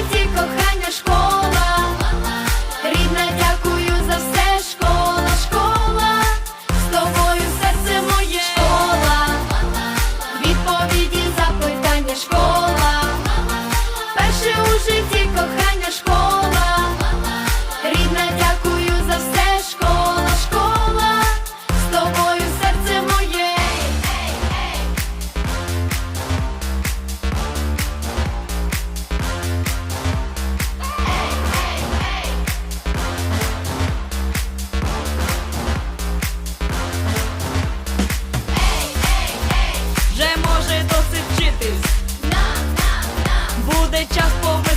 світі кохання школа. вже досить вчитись. Буде час повернути.